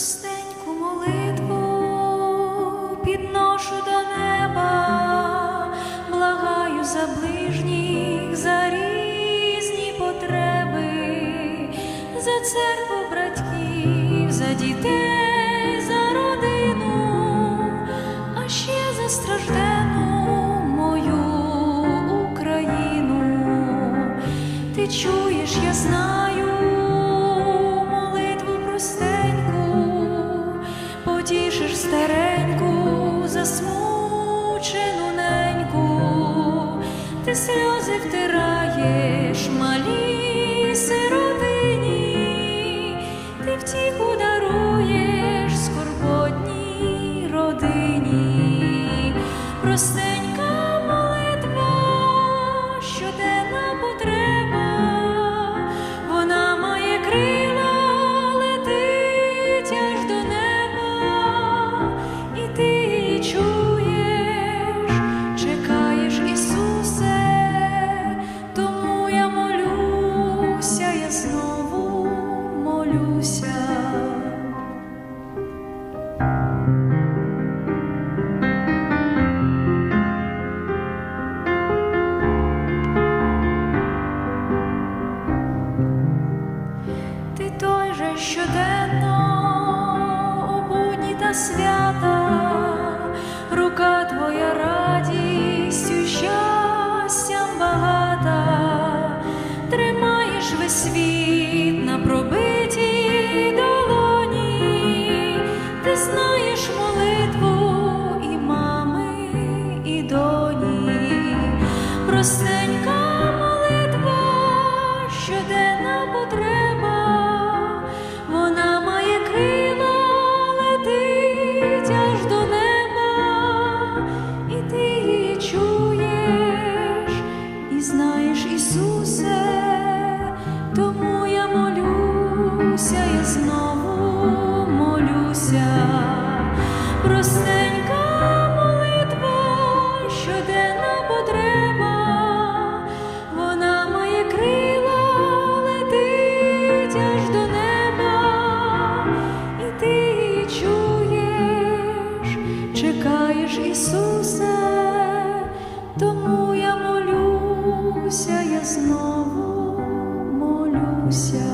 Простеньку молитву підношу до неба, благаю за ближніх, за різні потреби, за церкву братьків, за дітей, за родину, а ще за страждену мою Україну. Ти чуєш, я знаю These hills if they're молюся. Ти той же щоденно у та свята, рука твоя радістю, щастям багата, тримаєш весь простенька молитва, щоденна потреба, вона має крила, летить аж до неба, і ти її чуєш, і знаєш, Ісусе, тому я молюся, я знову молюся, простенька чекаєш, Ісусе, тому я молюся, я знову молюся.